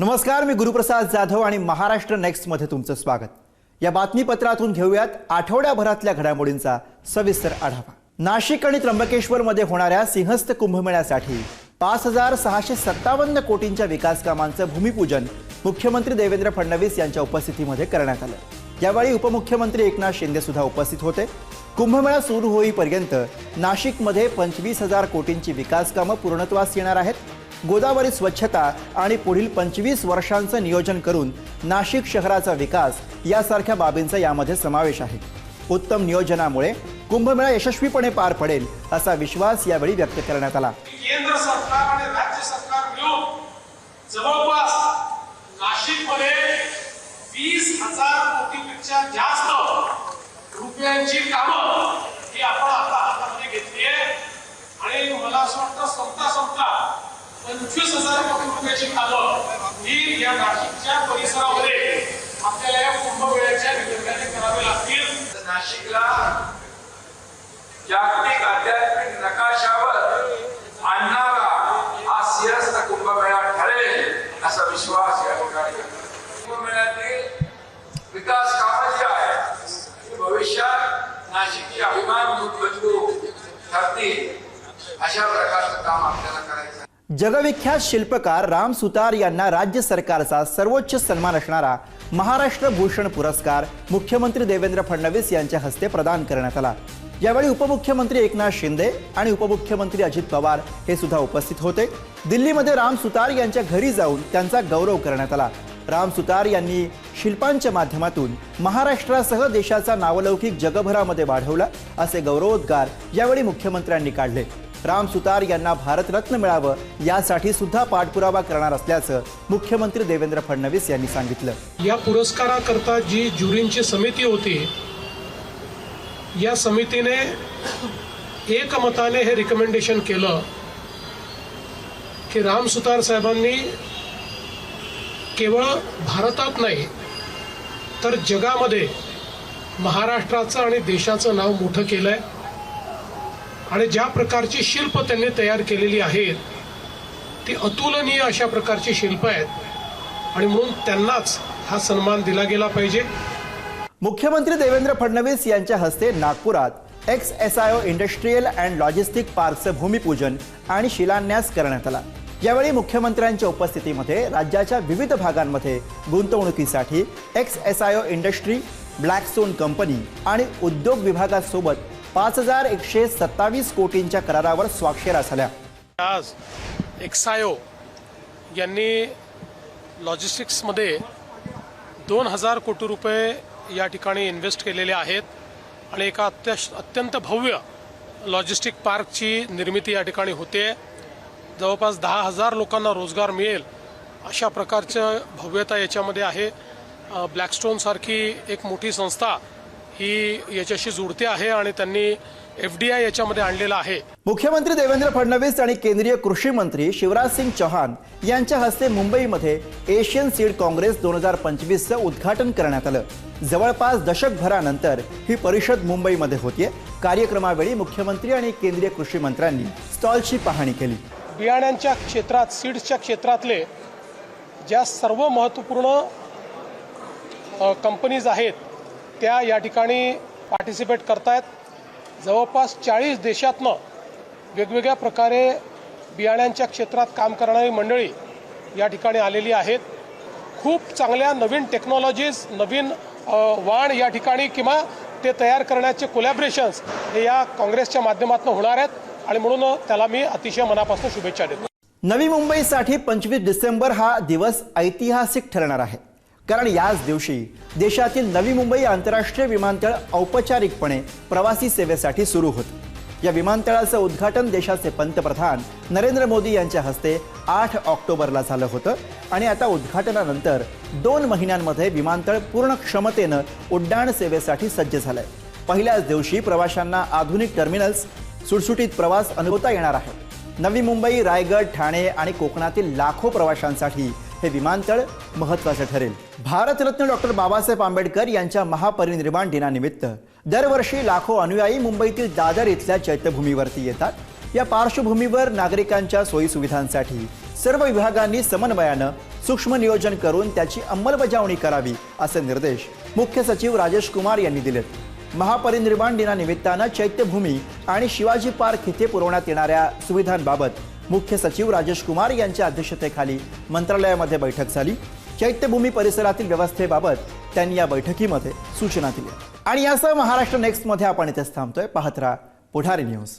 नमस्कार मी गुरुप्रसाद जाधव आणि महाराष्ट्र नेक्स्टमध्ये तुमचं स्वागत. या बातमीपत्रातून घेऊयात आठवड्याभरातल्या घडामोडींचा सविस्तर आढावा. नाशिक आणि त्र्यंबकेश्वरमध्ये होणाऱ्या सिंहस्थ कुंभमेळ्यासाठी पाच हजार सहाशे सत्तावन्न कोटींच्या विकास कामांचं भूमिपूजन मुख्यमंत्री देवेंद्र फडणवीस यांच्या उपस्थितीमध्ये करण्यात आलं. यावेळी उपमुख्यमंत्री एकनाथ शिंदे सुद्धा उपस्थित होते. कुंभमेळा सुरू होईपर्यंत नाशिकमध्ये पंचवीस हजार कोटींची विकास कामं पूर्णत्वास येणार आहेत. गोदावरी स्वच्छता आणि पुढील पंचवीस वर्षांचं नियोजन करून नाशिक शहराचा विकास यासारख्या बाबींचा यामध्ये समावेश आहे. उत्तम नियोजनामुळे कुंभमेळा यशस्वीपणे पार पडेल असा विश्वास यावेळी व्यक्त करण्यात आला. केंद्र सरकार आणि राज्य सरकार मिळून जवळपास नाशिकमध्ये वीस हजार कोटीपेक्षा जास्त रुपयांची कामं ही आपण आता हातामध्ये घेतली आहे. आणि मला असं वाटतं संपता संपता पंचवीस हजार कोटी रुपयाची कामं ही या नाशिकच्या परिसरामध्ये आपल्याला या कुंभमेळ्याच्या निमित्ताने करावी लागतील. नाशिकला जागतिक आध्यात्मिक नकाशावर आणणारा हा सिंहस्थ कुंभमेळा ठरेल असा विश्वास या ठिकाणी कुंभमेळ्यातील विकास कामं जी आहेत भविष्यात नाशिकची अभिमान बिंदू ठरतील अशा प्रकारचं काम आपल्याला जगविख्यात शिल्पकार राम सुतार यांना राज्य सरकारचा सर्वोच्च सन्मान असणारा महाराष्ट्र भूषण पुरस्कार मुख्यमंत्री देवेंद्र फडणवीस यांच्या हस्ते प्रदान करण्यात आला. यावेळी उपमुख्यमंत्री एकनाथ शिंदे आणि उपमुख्यमंत्री अजित पवार हे सुद्धा उपस्थित होते. दिल्लीमध्ये राम सुतार यांच्या घरी जाऊन त्यांचा गौरव करण्यात आला. राम सुतार यांनी शिल्पांच्या माध्यमातून महाराष्ट्रासह देशाचा नावलौकिक जगभरामध्ये वाढवला असे गौरवोद्गार यावेळी मुख्यमंत्र्यांनी काढले. राम सुतार यांना भारतरत्न मिळावं यासाठी सुद्धा पाठपुरावा करणार असल्याचं मुख्यमंत्री देवेंद्र फडणवीस यांनी सांगितलं. या पुरस्काराकरता जी ज्युरींची समिती होती या समितीने एकमताने हे रिकमेंडेशन केलं की राम सुतार साहेबांनी केवळ भारतात नाही तर जगामध्ये महाराष्ट्राचं आणि देशाचं नाव मोठं केलंय. आणि ज्या प्रकारची शिल्प त्यांनी तयार केलेली आहेत ती अतुलनीय अशा प्रकारची शिल्प आहेत. आणि म्हणून त्यांनाच हा सन्मान दिला गेला पाहिजे. मुख्यमंत्री देवेंद्र फडणवीस यांच्या हस्ते नागपुरात X S I O industrial and logistic पार्कचं भूमिपूजन आणि शिलान्यास करण्यात आला. यावेळी मुख्यमंत्र्यांच्या उपस्थितीमध्ये राज्याच्या विविध भागांमध्ये गुंतवणुकीसाठी X S I O industry Blackstone company आणि उद्योग विभागासोबत पाच हजार एकशे सत्तावीस कोटींच्या करारावर स्वाक्षऱ्या झाल्या. आज एक्सायो यांनी लॉजिस्टिक्समध्ये दोन हजार कोटी रुपये या ठिकाणी इन्व्हेस्ट केलेले आहेत आणि एका अत्य अत्यंत भव्य लॉजिस्टिक पार्कची निर्मिती या ठिकाणी होते. जवळपास दहा हजार लोकांना रोजगार मिळेल अशा प्रकारचं भव्यता याच्यामध्ये आहे. ब्लॅकस्टोनसारखी एक मोठी संस्था ही याच्याशी जुडते आहे आणि त्यांनी एफ डी आय याच्यामध्ये आणलेला आहे. मुख्यमंत्री देवेंद्र फडणवीस आणि केंद्रीय कृषी मंत्री शिवराज सिंग चौहान यांच्या हस्ते मुंबईमध्ये एशियन सीड काँग्रेस दोन हजार पंचवीसचं उद्घाटन करण्यात आलं. जवळपास दशकभरानंतर ही परिषद मुंबईमध्ये होतीये. कार्यक्रमावेळी मुख्यमंत्री आणि केंद्रीय कृषी मंत्र्यांनी स्टॉलची पाहणी केली. बियाण्यांच्या क्षेत्रात सीड्सच्या क्षेत्रातले ज्या सर्व महत्त्वपूर्ण कंपनीज आहेत त्या या ठिकाणी पार्टिसिपेट करतायत. जवळपास चाळीस देशातनं वेगवेगळ्या प्रकारे बियाण्यांच्या क्षेत्रात काम करणारी मंडळी या ठिकाणी आलेली आहेत. खूप चांगल्या नवीन टेक्नॉलॉजीज नवीन वाण या ठिकाणी किंवा ते तयार करण्याचे कोलॅबरेशन्स हे या काँग्रेसच्या माध्यमातून होणार आहेत आणि म्हणून त्याला मी अतिशय मनापासून शुभेच्छा देतो. नवी मुंबईसाठी पंचवीस डिसेंबर हा दिवस ऐतिहासिक ठरणार आहे. कारण याच दिवशी देशातील नवी मुंबई आंतरराष्ट्रीय विमानतळ औपचारिकपणे प्रवासी सेवेसाठी सुरू होतं. या विमानतळाचं उद्घाटन देशाचे पंतप्रधान नरेंद्र मोदी यांच्या हस्ते आठ ऑक्टोबरला झालं होतं आणि आता उद्घाटनानंतर दोन महिन्यांमध्ये विमानतळ पूर्ण क्षमतेनं उड्डाण सेवेसाठी सज्ज झालंय. पहिल्याच दिवशी प्रवाशांना आधुनिक टर्मिनल्स सुटसुटीत प्रवास अनुभवता येणार आहे. नवी मुंबई रायगड ठाणे आणि कोकणातील लाखो प्रवाशांसाठी हे विमानतळ महत्वाचं ठरेल. भारतरत्न डॉक्टर बाबासाहेब आंबेडकर यांच्या महापरिनिर्वाण दिनानिमित्त दरवर्षी लाखो अनुयायी मुंबईतील दादर इथल्या चैत्यभूमीवरती येतात. या पार्श्वभूमीवर नागरिकांच्या सोयीसुविधांसाठी सर्व विभागांनी समन्वयानं सूक्ष्म नियोजन करून त्याची अंमलबजावणी करावी असे निर्देश मुख्य सचिव राजेश कुमार यांनी दिलेत. महापरिनिर्वाण दिनानिमित्तानं चैत्यभूमी आणि शिवाजी पार्क इथे पुरवण्यात येणाऱ्या सुविधांबाबत मुख्य सचिव राजेश कुमार यांच्या अध्यक्षतेखाली मंत्रालयामध्ये बैठक झाली. चैत्यभूमी परिसरातील व्यवस्थेबाबत त्यांनी या बैठकीमध्ये सूचना दिल्या. आणि यासह महाराष्ट्र नेक्स्टमध्ये आपण इथेच थांबतोय. पाहत राहा पुढारी न्यूज.